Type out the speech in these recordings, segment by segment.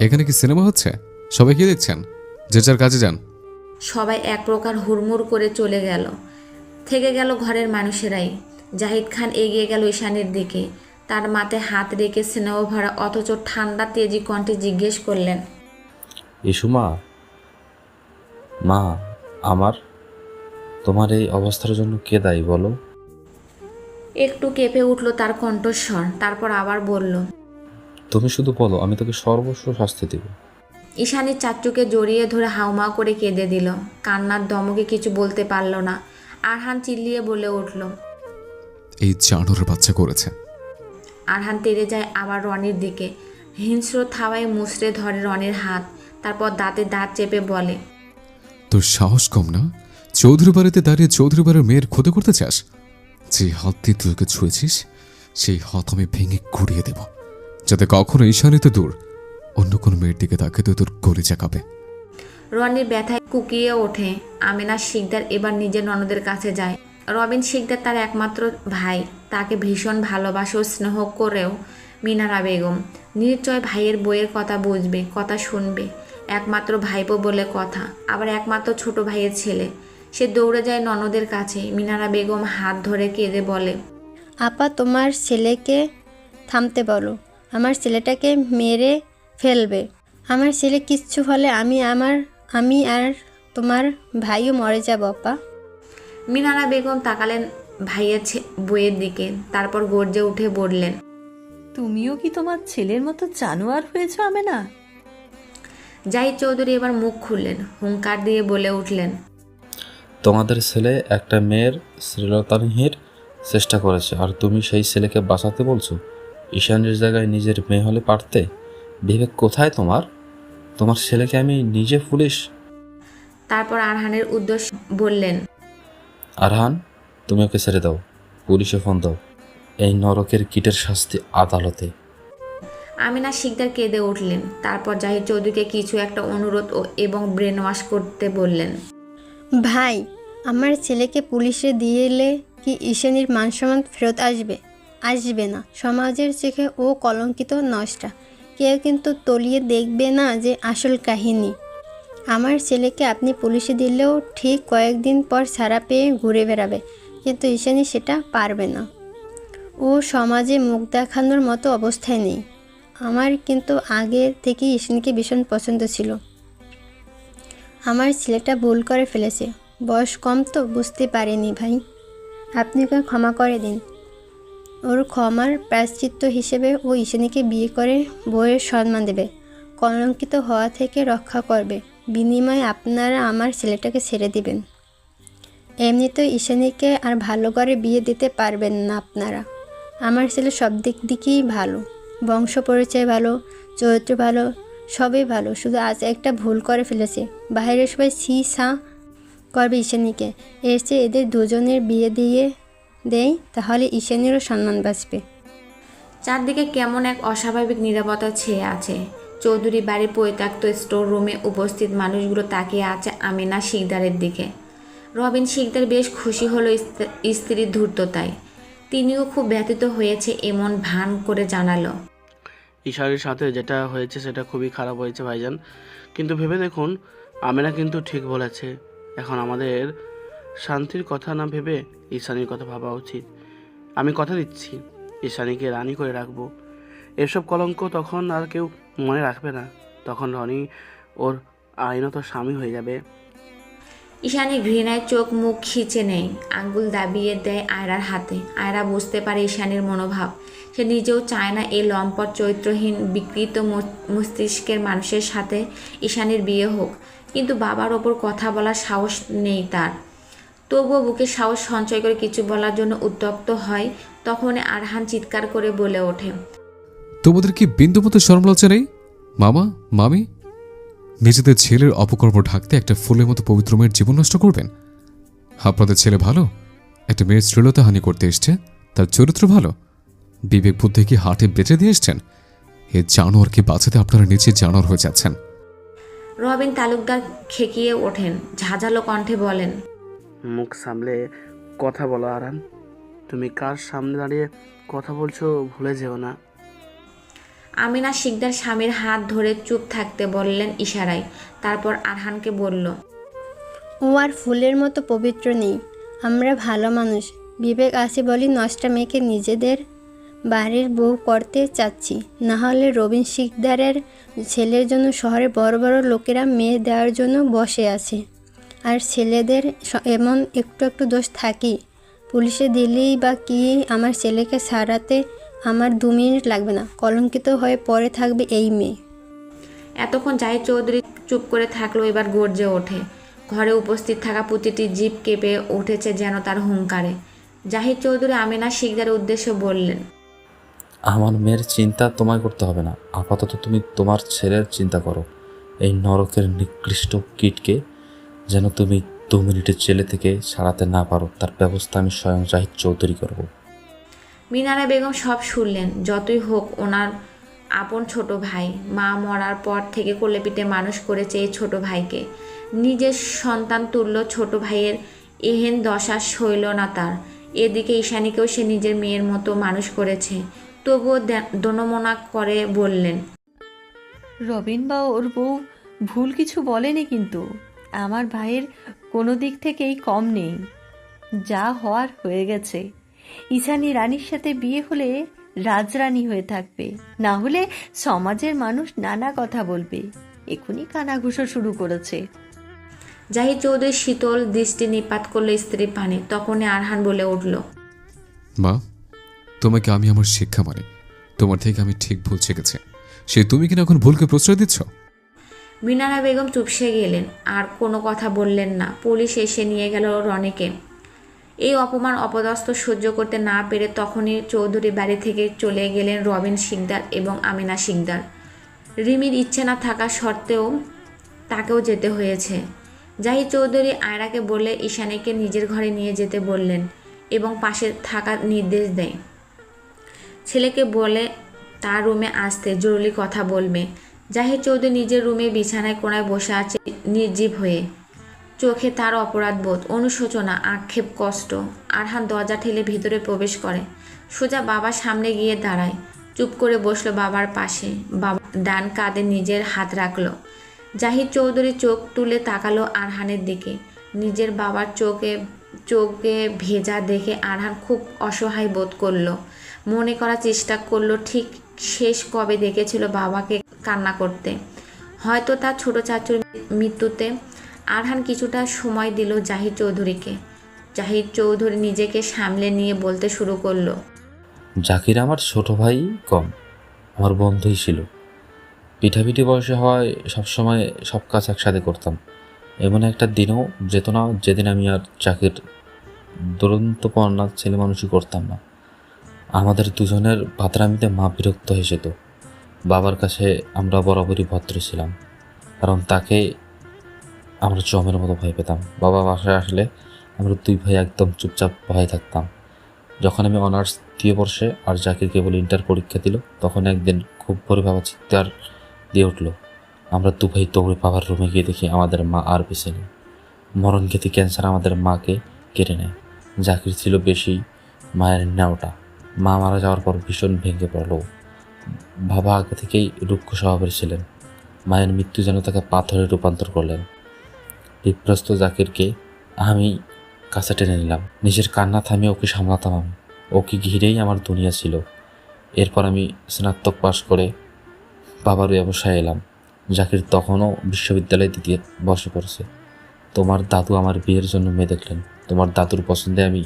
এখানে কি সিনেমা হচ্ছে? সবাই কি দেখছেন? যে যার কাজে যান। সবাই এক প্রকার হুড়মুড় করে চলে গেল। থেকে গেল ঘরের মানুষেরাই। জাহিদ খান এগিয়ে গেল ঈশানের দিকে। তার মাথায় হাত রেখে স্নেহ ভরা অথচ ঠান্ডা তেজি কণ্ঠে জিজ্ঞেস করলেন ইসু মা মা আমার? তোমার এই অবস্থার জন্য কে দায়ী বলো? একটু কেঁপে উঠল তার কণ্ঠস্বর তারপর আবার বলল তুমি শুধু বলো আমি তোকে সর্বস্ব শাস্তি দেব। ঈশানীর চাচুকে জড়িয়ে ধরে হাউমাউ করে কেঁদে দিল। কান্নার দমকে কিছু বলতে পারল না। আরহান চিল্লিয়ে বলে উঠল এই জানোর বাচ্চা করেছে। আরহান তেড়ে যায় আবার রনির দিকে। হিংস্র থাওয়ায় মুচড়ে ধরে রনির হাত তারপর দাঁতে দাঁত চেপে বলে তোর সাহস কম না? চৌধুরী বাড়িতে দাঁড়িয়ে চৌধুরী বাড়ির মেয়ের ক্ষতি করতে চাস? যে হাত দিয়ে তুই ছুঁয়েছিস, সেই হাত আমি ভেঙে ঘুরিয়ে দেব, যাতে কখনো ঈশানিতে দূর, অন্য কোনো মেয়ের দিকে তাকে তুই তোর গলি চাকাবে। রনির ব্যথায় কুকিয়ে ওঠে। আমিনা শিকদার এবার নিজের ননদের কাছে যায়। রবিন শিকদার তার একমাত্র ভাই, তাকে ভীষণ ভালোবাসে স্নেহ করেও মিনারা বেগম। নিশ্চয় ভাইয়ের বইয়ের কথা বুঝবে, কথা শুনবে। একমাত্র ভাইপো বলে কথা, আবার একমাত্র ছোট ভাইয়ের ছেলে। সে দৌড়ে যায় ননদের কাছে। মিনারা বেগম হাত ধরে কেঁদে বলে আপা তোমার ছেলেকে থামতে বলো। আমার ছেলেটাকে মেরে ফেলবে। আমার ছেলে কিচ্ছু হলে আমি আমার আমি আর তোমার ভাইও মরে যাব আপা। মিনারা বেগম তাকালেন ভাইয়ের ছে- বইয়ের দিকে। তারপর গর্জে উঠে বললেন তুমিও কি তোমার ছেলের মতো জানোয়ার হয়েছো আমি না জাহিদ চৌধুরী এবার মুখ খুললেন হুঙ্কার দিয়ে বলে উঠলেন তোমাদের ছেলে একটা মেয়ের শ্লীলতানহির চেষ্টা করেছে আর তুমি সেই ছেলেকে বাঁচাতে বলছো? ঈশানের জায়গায় নিজের মেয়ে হলে পারতে? বিবেক কোথায় তোমার? তোমার ছেলেকে আমি নিজে পুলিশ। তারপর আরহানের উদ্দেশ্য বললেন আরহান তুমি ওকে ছেড়ে দাও। পুলিশে ফোন দাও। এই নরকের কীটের শাস্তি আদালতে। আমিনা শিকদার কেঁদে উঠলেন। তারপর জাহিদ চৌধুরীকে কিছু একটা অনুরোধ ও এবং ব্রেন ওয়াশ করতে বললেন ভাই আমার ছেলেকে পুলিশে দিলে কি ঈশানীর মান সম্মান ফেরত আসবে? আসবে না। সমাজের চোখে ও কলঙ্কিত নষ্টা। কেউ কিন্তু তলিয়ে দেখবে না যে আসল কাহিনী। আমার ছেলেকে আপনি পুলিশে দিলেও ঠিক কয়েকদিন পর ছাড়া পেয়ে ঘুরে বেড়াবে। কিন্তু ঈশানী সেটা পারবে না। ও সমাজে মুখ দেখানোর মতো অবস্থায় নেই। আমার কিন্তু আগে থেকেই ঈশানীকে ভীষণ পছন্দ ছিল। আমার ছেলেটা ভুল করে ফেলেছে। বয়স কম তো বুঝতে পারেনি ভাই। আপনি ওকে ক্ষমা করে দিন। ওর ক্ষমার প্রায়শ্চিত্ত হিসেবে ও ঈশানীকে বিয়ে করে বইয়ের সম্মান দেবে। কলঙ্কিত হওয়া থেকে রক্ষা করবে। বিনিময়ে আপনারা আমার ছেলেটাকে ছেড়ে দিবেন। এমনিতেও ঈশানীকে আর ভালো করে বিয়ে দিতে পারবেন না আপনারা। আমার ছেলে সব দিক দিকেই ভালো। বংশ পরিচয় ভালো, চরিত্র ভালো, সবই ভালো। শুধু আজ একটা ভুল করে ফেলেছে। বাইরে সবাই সি সা করবে ঈশানীকে। এর চেয়ে এদের দুজনের বিয়ে দিয়ে দেয় তাহলে ঈশানীরও সম্মান বাঁচবে। চারদিকে কেমন এক অস্বাভাবিক নিরাপত্তা ছেয়ে আছে। চৌধুরী বাড়ির পরিত্যক্ত স্টোর রুমে উপস্থিত মানুষগুলো তাকিয়ে আছে আমিনা শিকদারের দিকে। রবিন শিকদার বেশ খুশি হলো স্ত্রীর ধূর্ততায়। তিনিও খুব ব্যথিত হয়েছে এমন ভান করে জানালো। ঈশানের সাথে যেটা হয়েছে সেটা খুবই খারাপ হয়েছে ভাইজান। কিন্তু ভেবে দেখুন আমেনা কিন্তু ঠিক বলেছে। এখন আমাদের শান্তির কথা না ভেবে ঈশানীর কথা ভাবা উচিত। আমি কথা দিচ্ছি, ঈশানীকে রানি করে রাখব। এসব কলঙ্ক তখন আর কেউ মনে রাখবে না। তখন রনি ওর আইনত স্বামী হয়ে যাবে। ঈশানী ঘৃণায় চোখ মুখ খিচে নেয়, আঙ্গুল দাবিয়ে দেয় আয়রার হাতে। আয়রা বুঝতে পারে ঈশানীর মনোভাব। সে নিজেও চায় না এই লম্পট চরিত্রহীন বিকৃত মস্তিষ্কের মানুষের সাথে ঈশানীর বিয়ে হোক। কিন্তু বাবার ওপর কথা বলার সাহস নেই তার। তবুও বুকে সাহস সঞ্চয় করে কিছু বলার জন্য উত্তপ্ত হয় তখন আরহান চিৎকার করে বলে ওঠে। তোমাদের কি বিন্দু মতো শরম নেই? মামা, মামি? নিজেদের ছেলের অপকর্ম ঢাকতে একটা ফুলের মতো পবিত্র মেয়ের জীবন নষ্ট করবেন? আপনাদের ছেলে ভালো? একটা মেয়ের শ্লীলতা হানি করতে এসছে, তার চরিত্র ভালো? বিবেক বুদ্ধি কি হাটে বেঁচে দিয়ে এসছেন? এ জানোয়ারকে বাঁচাতে আপনারা নিচে জানোয়ার হয়ে যাচ্ছেন। রবিন তালুকদার খেকিয়ে ওঠেন। ঝাঁঝালো কণ্ঠে বলেন মুখ সামলে কথা বলো আরান তুমি কার সামনে দাঁড়িয়ে কথা বলছো ভুলে যেও না। আমিনা শিকদার স্বামীর হাত ধরে চুপ থাকতে বললেন ইশারায়। তারপর আরহানকে বলল ও আর ফুলের মতো পবিত্র নেই। আমরা ভালো মানুষ। বিবেক আছে বলি নষ্টা মেয়েকে নিজেদের বাড়ির বউ করতে চাচ্ছি। না হলে রবীন শিকদারের ছেলের জন্য শহরে বড় বড় লোকেরা মেয়ে দেওয়ার জন্য বসে আছে। আর ছেলেদের এমন একটু একটু দোষ থাকি। পুলিশে দিলেই বা কি আমার ছেলেকে সারাতে আমার দু মিনিট লাগবে না। কলঙ্কিত হয়ে পড়ে থাকবে এই মেয়ে। এতক্ষণ জাহিদ চৌধুরী চুপ করে থাকল, এবার গর্জে ওঠে। ঘরে উপস্থিত থাকা প্রতিটি জিপ কেঁপে উঠেছে যেন তার হুঙ্কারে। জাহিদ চৌধুরী আমিনা শিকদারের উদ্দেশ্যে বললেন আমার মেয়ের চিন্তা তোমায় করতে হবে না। আপাতত তুমি তোমার ছেলের চিন্তা করো। এই নরকের নিকৃষ্ট কীটকে যেন তুমি দু মিনিটের জেলে থেকে ছাড়াতে না পারো, তার ব্যবস্থা আমি স্বয়ং জাহিদ চৌধুরী করব। মিনারা বেগম সব শুনলেন। যতই হোক, ওনার আপন ছোট ভাই, মা মরার পর থেকে কোলেপিটে মানুষ করেছে এই ছোট ভাইকে। নিজের সন্তান তুল্য ছোট ভাইয়ের এহেন দশা সইল না তার। এদিকে ঈশানীকেও সে নিজের মেয়ের মতো মানুষ করেছে। তবুও দে- দনমনা করে বললেন রবিন বা ওর বউ ভুল কিছু বলেনি কিন্তু। আমার ভাইয়ের কোনো দিক থেকেই কম নেই। যা হওয়ার হয়ে গেছে। ইসানি রানীর সাথে বিয়ে হলে রাজরানী হয়ে থাকবে। না হলে সমাজের মানুষ নানা কথা বলবে। এখনই কানাঘুষো শুরু করেছে। জাহিদ চৌধুরী শীতল দৃষ্টি নিপাত করল স্ত্রীর পানে তখনই আরহান বলে উঠল মা তোমাকে আমি আমার শিক্ষা মানি, তোমার থেকে আমি ঠিক ভুল শিখেছি। সে তুমি কিনা এখন ভুলকে প্রশ্রয় দিচ্ছ? মিনারা বেগম চুপসে গেলেন, আর কোনো কথা বললেন না। পুলিশ এসে নিয়ে গেল রনিকে। এই অপমান অপদস্থ সহ্য করতে না পেরে তখনই চৌধুরী বাড়ি থেকে চলে গেলেন রবিন শিকদার এবং আমিনা শিকদার। রিমির ইচ্ছে না থাকা সত্ত্বেও তাকেও যেতে হয়েছে। জাহিদ চৌধুরী আয়রাকে বলে, ঈশানীকে নিজের ঘরে নিয়ে যেতে বললেন এবং পাশে থাকার নির্দেশ দেয়। ছেলেকে বলে, তার রুমে আসতে জরুরি কথা বলবে। জাহিদ চৌধুরী নিজের রুমে বিছানায় কোনায় বসে আছে নির্জীব হয়ে। চোখে তার অপরাধবোধ অনুশোচনা, আক্ষেপ, কষ্ট। আরহান দরজা ঠেলে ভিতরে প্রবেশ করে। সোজা বাবার সামনে গিয়ে দাঁড়ায়। চুপ করে বসল বাবার পাশে। বাবা ডান কাঁধে নিজের হাত রাখল। জাহিদ চৌধুরী চোখ তুলে তাকালো আরহানের দিকে। নিজের বাবার চোখে চোখে ভেজা দেখে আরহান খুব অসহায় বোধ করল। মনে করার চেষ্টা করল, ঠিক শেষ কবে দেখেছিল বাবাকে কান্না করতে। হয়তো তার ছোট চাচুর মৃত্যুতে আরহান কিছুটা সময় দিল জাহির চৌধুরীকে। জাহির চৌধুরী নিজেকে সামলে নিয়ে বলতে শুরু করল, জাকির আমার ছোট ভাই কম, আমার বন্ধুই ছিল। পিঠাপিঠি বয়সে হওয়ায় সবসময় সব কাজ একসাথে করতাম। এমন একটা দিনও যেত না যেদিন আমি আর জাকির দুরন্তপনা ছেলে মানুষই করতাম না। আমাদের দুজনের ভাতরামিতে মা বিরক্ত হয়ে যেত। বাবার কাছে আমরা বরাবরই ভদ্র ছিলাম, কারণ তাকে আমরা জমের মতো ভয় পেতাম। বাবা বাসায় আসলে আমরা দুই ভাই একদম চুপচাপ ভয় থাকতাম। যখন আমি অনার্স দিয়ে বর্ষে আর জাকির কেবল ইন্টার পরীক্ষা দিল, তখন একদিন খুব ভোরে বাবা চিৎকার দিয়ে উঠল, আমরা দু ভাই দৌড়ে বাবার রুমে গিয়ে দেখি আমাদের মা আর বেঁচে নেই। মরণঘাতী ক্যান্সার আমাদের মাকে কেড়ে নেয়। জাকির ছিল বেশি মায়ের নেওটা মা মারা যাওয়ার পর ভীষণ ভেঙে পড়ল। বাবা আগে থেকেই রুক্ষ স্বভাবের ছিলেন। মায়ের মৃত্যু যেন তাকে পাথরে রূপান্তর করলেন। বিপ্রস্ত জাকিরকে আমি কাছে টেনে নিলাম। নিজের কান্না থামিয়ে ওকে সামলাতাম আমি। ওকে ঘিরেই আমার দুনিয়া ছিল। এরপর আমি স্নাতক পাশ করে বাবার ব্যবসায় এলাম। জাকির তখনও বিশ্ববিদ্যালয়ে দ্বিতীয় বসে পড়েছে। তোমার দাদু আমার বিয়ের জন্য মেয়ে দেখলেন। তোমার দাদুর পছন্দে আমি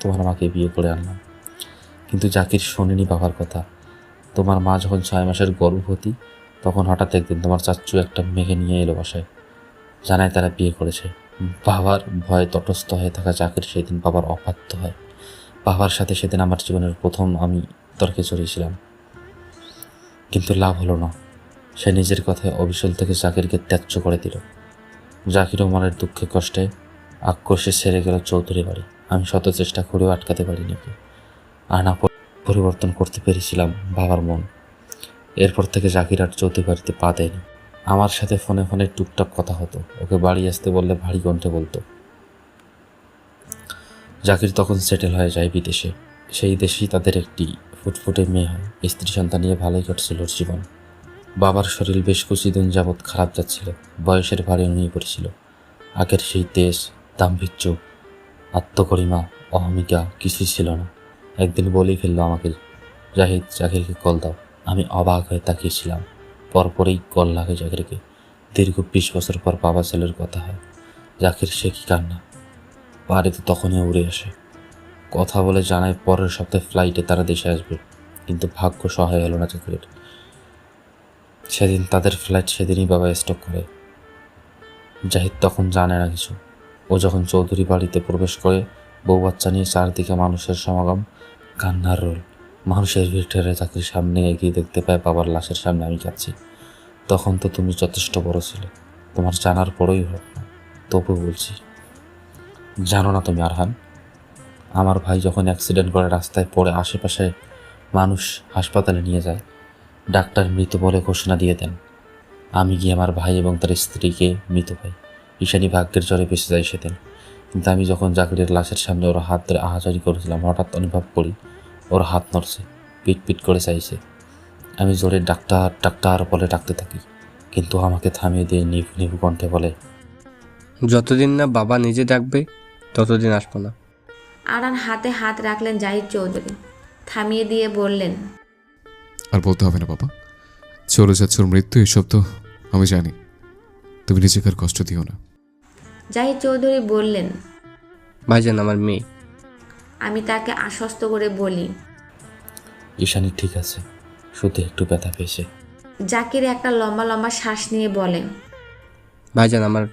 তোমার মাকে বিয়ে করে আনলাম। কিন্তু জাকির শোনেনি বাবার কথা। তোমার মা যখন ছয় মাসের গর্ভবতী, তখন হঠাৎ একদিন তোমার চাচ্চু একটা মেয়েকে নিয়ে এলো বাসায়। জানায় তারা বিয়ে করেছে। বাবার ভয়ে তটস্থ হয়ে থাকা জাকির সেদিন বাবার অবাধ্য হয়। বাবার সাথে সেদিন আমার জীবনের প্রথম আমি তর্কে জড়িয়েছিলাম। কিন্তু লাভ হলো না। সে নিজের কথায় অবিচল থেকে জাকিরকে ত্যায্য করে দিল। জাকিরও মনের দুঃখে কষ্টে আক্রোশে সেরে গেল চৌধুরী বাড়ি। আমি শত চেষ্টা করেও আটকাতে পারিনি আনা পরিবর্তন করতে পেরেছিলাম বাবার মন। এরপর থেকে জাকির আর চৌধুরী বাড়িতে পা দেয়নি। আমার সাথে ফোনে ফোনে টুকটাক কথা হতো। ওকে বাড়ি আসতে বললে ভারী কণ্ঠে বলতো, জাকির তখন সেটেল হয়ে যায় বিদেশে। সেই দেশেই তাদের একটি ফুটফুটে মেয়ে হয়। স্ত্রী সন্তান নিয়ে ভালোই কাটছিল ওর জীবন। বাবার শরীর বেশ কিছুদিন যাবৎ খারাপ যাচ্ছিল। বয়সের ভারে নিয়ে পড়েছিল। আগের সেই দেশ দাম্ভিচ্য আত্মগরিমা অহমিকা কিছুই ছিল না। একদিন বলেই ফেলল আমাকে, জাহিদ, জাকিরকে কল দাও। আমি অবাক হয়ে তাকিয়েছিলাম। পরপরেই কল লাগে জাকিরকে। দীর্ঘ বিশ বছর পর বাবা ছেলের কথা হয়। জাকির, সে কি কান্না? বাড়িতে তখনই উড়ে আসে। কথা বলে জানায় পরের সপ্তাহে ফ্লাইটে তারা দেশে আসবে। কিন্তু ভাগ্য সহায় হলো না জাকিরের। সেদিন তাদের ফ্লাইট সেদিনই বাবা স্টক করে। জাহিদ তখন জানে না কিছু। ও যখন চৌধুরী বাড়িতে প্রবেশ করে, বউ বাচ্চা নিয়ে চারদিকে মানুষের সমাগম কান্নার রোল। মানুষের ঠেলে তাকে সামনে এগিয়ে দেখতে পায় বাবার লাশের সামনে আমি যাচ্ছি। তখন তো তুমি যথেষ্ট বড় ছিলে। তোমার জানার পরেই হোক, তবু বলছি। জানো না তুমি, আরহান, আমার ভাই যখন অ্যাক্সিডেন্ট করে রাস্তায় পড়ে আশেপাশে মানুষ হাসপাতালে নিয়ে যায়, ডাক্তার মৃত বলে ঘোষণা দিয়ে দেন। আমি গিয়ে আমার ভাই এবং তার স্ত্রীকে মৃত পাই। ঈশানী ভাগ্যের জ্বরে বেঁচে যায় সেদিন। কিন্তু আমি যখন জাকিরের লাশের সামনে ওর হাত ধরে আহাজারি করেছিলাম হঠাৎ অনুভব করি ওর হাত নড়ছে পিট পিট করে চাইছে। আমি জোরে ডাক্তার ডাক্তার বলে ডাকতে থাকি কিন্তু আমাকে থামিয়ে দিয়ে নিভু নিভু কণ্ঠে বলে যতদিন না বাবা নিজে ডাকবে ততদিন আসব না। আরহান হাতে হাত রাখলেন জাহিদ চৌধুরী। থামিয়ে দিয়ে বললেন আর বলতে হবে না বাবা। চলে যাচ্ছে ওর মৃত্যু এসব তো আমি জানি। তুমি নিজেকে আর কষ্ট দিও না। জাহিদ চৌধুরী বললেন ভাইজান আমার মেয়ে। আমি তাকে আশ্বস্ত করে বলি। ঈশানী ঠিক আছে শুধু একটু ব্যথা পেয়েছে। জাকির একটা লম্বা লম্বা শ্বাস নিয়ে বলে ভাইজান আমার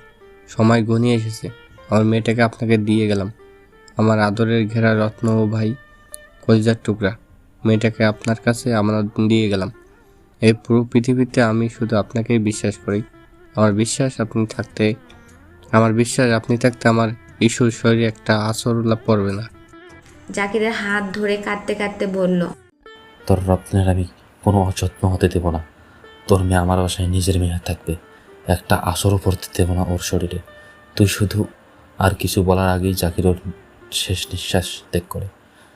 সময় ঘনিয়ে এসেছে। আমার মেয়েটাকে আপনাকে দিয়ে গেলাম। আমার আদরের ঘেরা রত্ন ও ভাই কলিজার টুকরা মেয়েটাকে আপনার কাছে আমরা দিয়ে গেলাম। এই পুরো পৃথিবীতে আমি শুধু আপনাকেই বিশ্বাস করি। আমার বিশ্বাস আপনি থাকতে আমার বিশ্বাস আপনি থাকতে আমার ইস্যুর শরীরে একটা আসর লাভ পড়বে না। জাকিরের হাত ধরে কাঁদতে কাঁদতে বলল তোর রত্নের আমি কোনো অযত্ন হতে দেব না। তোর মেয়ে আমার বাসায় নিজের মেয়ে থাকবে। একটা আসরও পড়তে দেব না ওর শরীরে। তুই শুধু আর কিছু বলার আগেই জাকির ওর শেষ নিঃশ্বাস ত্যাগ করে।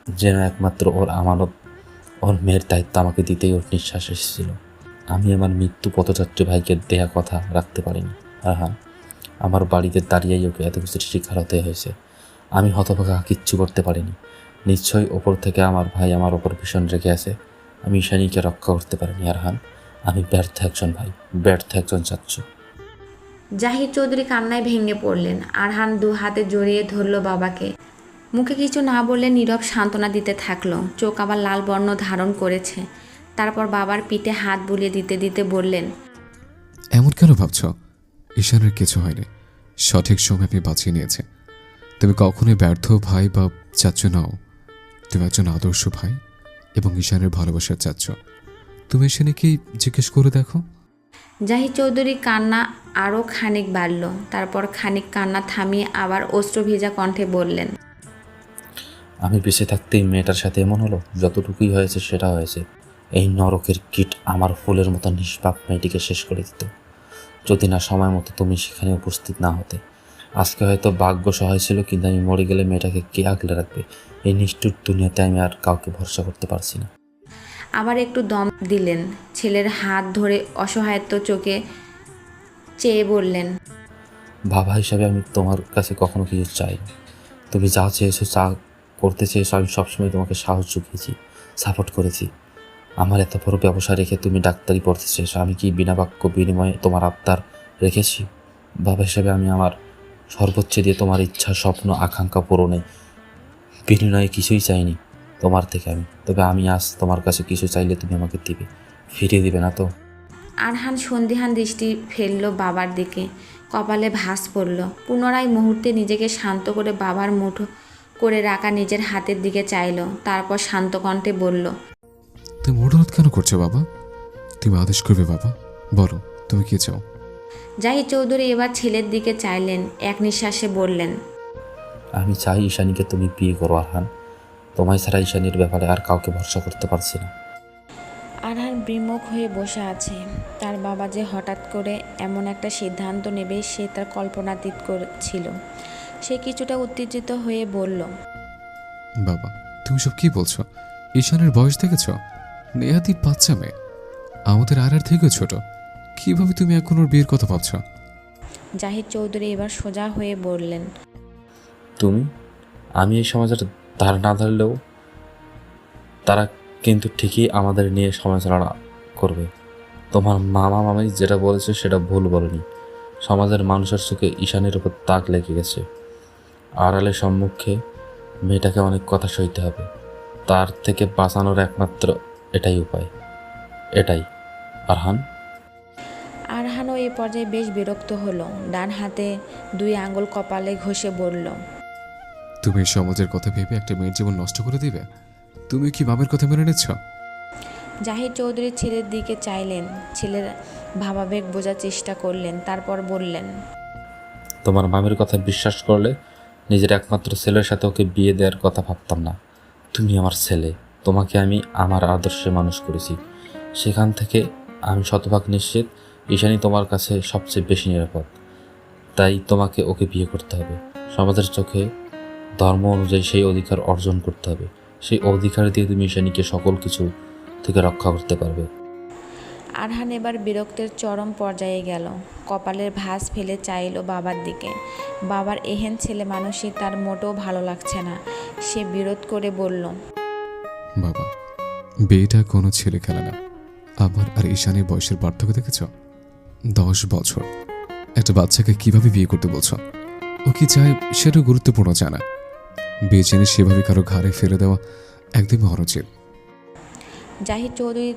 যেন একমাত্র ওর আমানত ওর মেয়ের দায়িত্ব আমাকে দিতেই ওর নিঃশ্বাস এসেছিল। আমি আমার মৃত্যু পথযাত্রী ভাইকে দেয়া কথা রাখতে পারিনি। আর হ্যাঁ আমার বাড়িতে দাঁড়িয়েই ওকে এত কিছুর শিকার হতে হয়েছে। আমি হতভাগা কিচ্ছু করতে পারিনি। নিশ্চয়ই ওপর থেকে আমার ভাই আমার ওপর ভীষণ রেখে আছে। আমি ঈশানীকে রক্ষা করতে পারিনি আরহান। আমি ব্যর্থ একজন ভাই ব্যর্থ একজন চাচ্ছু জাহির চৌধুরী কান্নায় ভেঙে পড়লেন। আরহান দু হাতে জড়িয়ে ধরল বাবাকে। মুখে কিছু না বললে নীরব সান্ত্বনা দিতে থাকল। চোখ আবার লাল বর্ণ ধারণ করেছে। তারপর বাবার পিঠে হাত বুলিয়ে দিতে দিতে বললেন এমন কেন ভাবছ? ঈশানের কিছু হয়নি। সঠিক সময় আপনি বাঁচিয়ে নিয়েছে তুমি কখনোই ব্যর্থ ভাই বা চাচ্ছ নাও। তুমি একজন আদর্শ ভাই এবং ঈশানের ভালোবাসার চাচ্ছ। তুমি এসে নাকি জিজ্ঞেস করে দেখো? জাহিদ চৌধুরী কান্না আরও খানিক বাড়ল। তারপর খানিক কান্না থামিয়ে আবার অস্ত্র ভেজা কণ্ঠে বললেন আমি বেঁচে থাকতেই মেয়েটার সাথে এমন হলো? যতটুকুই হয়েছে সেটা হয়েছে। এই নরকের কীট আমার ফুলের মতো নিষ্পাপ মেয়েটিকে শেষ করে দিত। যদি না সময় মতো তুমি সেখানে উপস্থিত না হতে। আজকে হয়তো ভাগ্য সহায় ছিল কিন্তু আমি মরে গেলে মেয়েটাকে কে আগলে রাখবে? এই নিষ্ঠুর দুনিয়াতে আমি আর কাউকে ভরসা করতে পারছি না। আবার একটু দম দিলেন। ছেলের হাত ধরে অসহায়ত্ব চোখে চেয়ে বললেন বাবা হিসাবে আমি তোমার কাছে কখনো কিছু চাই তুমি যা চেয়েছো চা করতে চেয়েছো আমি সবসময় তোমাকে সাহস জুগিয়েছি সাপোর্ট করেছি। আমার এত বড় ব্যবসা রেখে তুমি ডাক্তারি পড়তে চেয়েছো আমি কি বিনা বাক্য বিনিময়ে তোমার আত্মার রেখেছি? বাবা হিসাবে আমি আমার সর্বোচ্চ দিয়ে তোমার ইচ্ছা, স্বপ্ন, আকাঙ্ক্ষা পূরণে বিনিময়ে কিছুই চাইনি তোমার থেকে আমি। তবে আমি আজ তোমার কাছে কিছু চাইলে তুমি আমাকে দিবে। ফিরিয়ে দিবে না তো। আরহান সন্ধিহান দৃষ্টি ফেলল বাবার দিকে। কপালে ভাঁজ পড়ল। পুনরায় মুহূর্তে নিজেকে শান্ত করে বাবার মুঠো করে রাখা নিজের হাতের দিকে চাইল। তারপর শান্ত কণ্ঠে বলল তুমি অনুরোধ কেন করছ বাবা? তুমি আদেশ করবে বাবা। বলো তুমি কি চাও? জাহিদ চৌধুরী এবার ছেলের দিকে চাইলেন এক নিঃশ্বাসে বললেন আমি চাই ঈশানীকে তুমি বিয়ে করো আরহান। তোমায় ছাড়া ঈশানীর ব্যাপারে আর কাউকে ভরসা করতে পারছি না। আরহান বিমুখ হয়ে বসে আছে। তার বাবা যে হঠাৎ করে এমন একটা সিদ্ধান্ত নেবে সে তার কল্পনাতীত করেছিল। সে কিছুটা উত্তেজিত হয়ে বলল বাবা তুমি সব কি বলছো? ঈশানের বয়স দেখেছ? নেহাতি বাচ্চা মেয়ে। আমাদের আর আর থেকেও ছোট। কীভাবে তুমি এখন ওর বিয়ের কথা ভাবছ? জাহিদ চৌধুরী এবার সোজা হয়ে বললেন তুমি? আমি এই সমাজের ধার না ধরলেও তারা কিন্তু ঠিকই আমাদের নিয়ে সমালোচনা করবে। তোমার মামা মামি যেটা বলেছে সেটা ভুল বলেনি। সমাজের মানুষের চোখে ঈশানের উপর তাক লেগে গেছে। আড়ালের সম্মুখে মেয়েটাকে অনেক কথা সইতে হবে। তার থেকে বাঁচানোর একমাত্র এটাই উপায়। এটাই। আরহান? আরহানও এই পর্যায়ে বেশ বিরক্ত হলো। ডান হাতে দুই আঙ্গুল কপালে ঘষে বলল তুমি সমাজের কথা ভেবে একটা মেয়ের জীবন নষ্ট করে দিবে? তুমি কি মামের কথা মেনে নিচ্ছ? জাহিদ চৌধুরী ছেলের দিকে চাইলেন। ছেলের ভাবাবেগ বোঝার চেষ্টা করলেন তারপর বললেন তোমার মামের কথা বিশ্বাস করলে নিজের একমাত্র ছেলের সাথে ওকে বিয়ে দেওয়ার কথা ভাবতাম না। তুমি আমার ছেলে। তোমাকে আমি আমার আদর্শে মানুষ করেছি। সেখান থেকে আমি শতভাগ নিশ্চিত ঈশানী তোমার কাছে সবচেয়ে বেশি নিরাপদ। তাই তোমাকে ওকে বিয়ে করতে হবে। সমাজের চোখে ধর্ম অনুযায়ী সেই অধিকার অর্জন করতে হবে। সেই অধিকার দিয়ে তুমি ঈশানীকে সকল কিছু থেকে রক্ষা করতে পারবে। আরহান এবার বিরক্তের চরম পর্যায়ে গেল। কপালের ভাঁজ ফেলে চাইল বাবার দিকে। বাবার এহেন ছেলে মানুষই তার মোটেও ভালো লাগছে না। সে বিরোধ করে বলল বাবা বিয়েটা কোনো ছেলে খেলে না। আমার আর ঈশানের বয়সের পার্থক্য দেখেছ? দশ বছর। একটা বাচ্চাকে কীভাবে বিয়ে করতে বলছো? ও কি চায় সেটা গুরুত্বপূর্ণ জানা। বিয়ে জেনে সেভাবে কারও ঘাড়ে ফেলে দেওয়া একদমই অনুচিত। জাহিদ চৌধুরী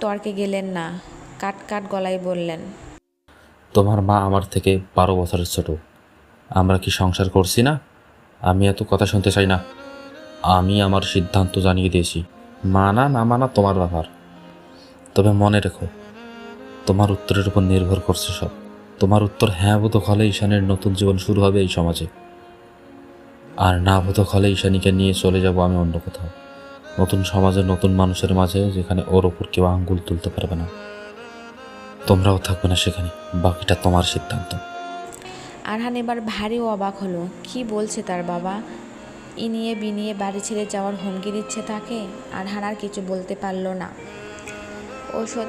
তর্কে গেলেন না কাট কাট গলায় বললেন তোমার মা আমার থেকে বারো বছরের ছোট। আমরা কি সংসার করছি না? আমি এত কথা শুনতে চাই না। আমি আমার সিদ্ধান্ত জানিয়ে দিয়েছি। মানা না মানা তোমার ব্যাপার। তবে মনে রেখো, তোমার উত্তরের উপর নির্ভর করছে সব। তোমার উত্তর হ্যাঁ বোধক হলে ঈশানের নতুন জীবন শুরু হবে এই সমাজে। আর না বোধক হলে ঈশানীকে নিয়ে চলে যাব আমি অন্য কোথাও। নতুন সমাজে নতুন মানুষের মাঝে যেখানে ওর ওপর কেউ আঙ্গুল তুলতে পারবে না। তোমরাও থাকবে না সেখানে, বাকিটা তোমার সিদ্ধান্ত। আরহান এবার ভারী অবাক হলো। কি বলছে তার বাবা? ইনিয়ে বিনিয়ে বাড়ি ছেড়ে যাওয়ার হুমকি দিচ্ছে তাকে আর কিছু বলতে পারল না। ওষুধ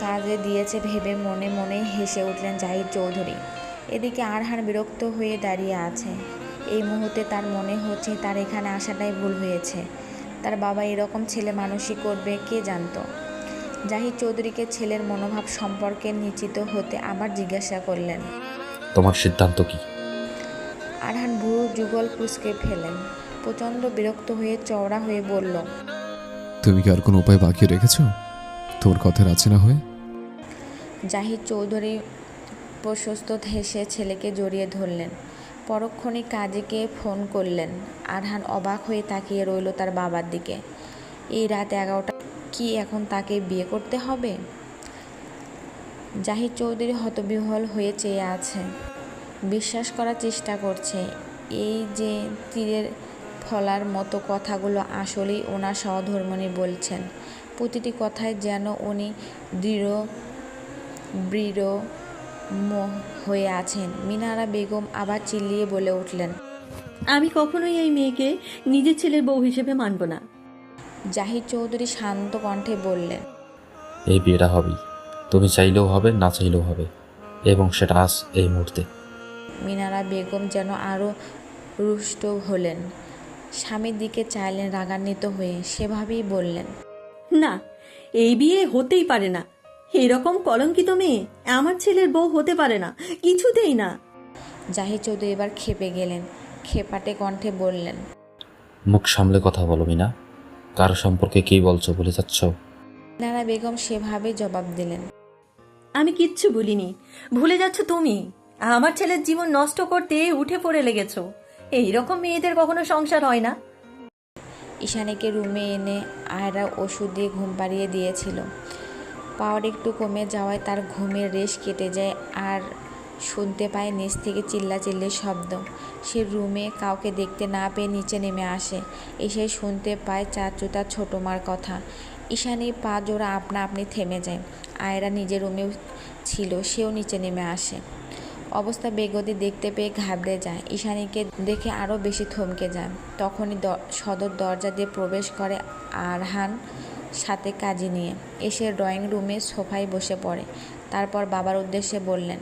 কাজে দিয়েছে ভেবে মনে মনে হেসে উঠলেন জাহিদ চৌধুরী। এদিকে আরহান বিরক্ত হয়ে দাঁড়িয়ে আছে। এই মুহূর্তে তার মনে হচ্ছে তার এখানে আসাটাই ভুল হয়েছে। তার বাবা এরকম ছেলে মানুষই করবে কে জানতো? জাহিদ চৌধুরীকে ছেলের মনোভাব সম্পর্কে নিশ্চিত হতে আবার জিজ্ঞাসা করলেন। তোমার সিদ্ধান্ত কি? আরহান ভুরু যুগল কুচকে ফেলেন। প্রচণ্ড বিরক্ত হয়ে চওড়া হয়ে বলল তুমি কি আর কোনো উপায় বাকি রেখেছ? তোর কথা রাজি না হয়ে? জাহিদ চৌধুরী প্রশস্ত হেসে ছেলেকে জড়িয়ে ধরলেন। পরক্ষণে কাজীকে ফোন করলেন। আরহান অবাক হয়ে তাকিয়ে রইল তার বাবার দিকে। এই রাত এগারোটা কি এখন তাকে বিয়ে করতে হবে? জাহিদ চৌধুরী হতবিহল হয়ে চেয়ে আছে। বিশ্বাস করার চেষ্টা করছে। এই যে তীরের ফলার মতো কথাগুলো আসলেই ওনার সহধর্মণী বলছেন। প্রতিটি কথায় যেন উনি দৃঢ় দৃঢ় হয়ে আছেন। মিনারা বেগম আবার চিল্লিয়ে বলে উঠলেন আমি কখনোই এই মেয়েকে নিজের ছেলের বউ হিসেবে মানব না। জাহিদ চৌধুরী শান্ত কণ্ঠে বললেন এই বিয়েটা হবেই। তুমি চাইলেও হবে না চাইলেও হবে। এবং সেটা আজ এই মুহূর্তে। মিনারা বেগম যেন আরও রুষ্ট হলেন। স্বামীর দিকে চাইলেন রাগান্বিত হয়ে সেভাবেই বললেন না এই বিয়ে হতেই পারে না। এরকম কলঙ্কিত মেয়ে আমার ছেলের বউ হতে পারে না কিছুতেই না। জাহিদ চৌধুরী এবার খেপে গেলেন খেপাটে কণ্ঠে বললেন মুখ সামলে কথা বলো মিনা। কারও সম্পর্কে কী বলছো বলে যাচ্ছ? নানা বেগম সেভাবে জবাব দিলেন আমি কিচ্ছু বলিনি। ভুলে যাচ্ছ তুমি। আমার ছেলের জীবন নষ্ট করতে উঠে পড়ে লেগেছ। এই রকম মেয়েদের কখনো সংসার হয় না? ঈশানীকে রুমে এনে আয়রা ওষুধ দিয়ে ঘুম পাড়িয়ে দিয়েছিল। পাওয়ার একটু কমে যাওয়ায় তার ঘুমের রেশ কেটে যায় আর শুনতে পায় নিচ থেকে চিল্লাচিল্লির শব্দ। সে রুমে কাউকে দেখতে না পেয়ে নিচে নেমে আসে। এসে শুনতে পায় চাচু তার ছোটো মার কথা। ঈশানী পা জোড়া আপনা আপনি থেমে যায়। আয়রা নিজের রুমেও ছিল, সেও নিচে নেমে আসে। অবস্থা বেগতি দেখতে পেয়ে ঘাবড়ে যায়। ঈশানীকে দেখে আরও বেশি থমকে যায়। তখনই সদর দরজা দিয়ে প্রবেশ করে আরহান সাথে কাজী নিয়ে। এসে ড্রয়িং রুমে সোফায় বসে পড়ে। তারপর বাবার উদ্দেশ্যে বললেন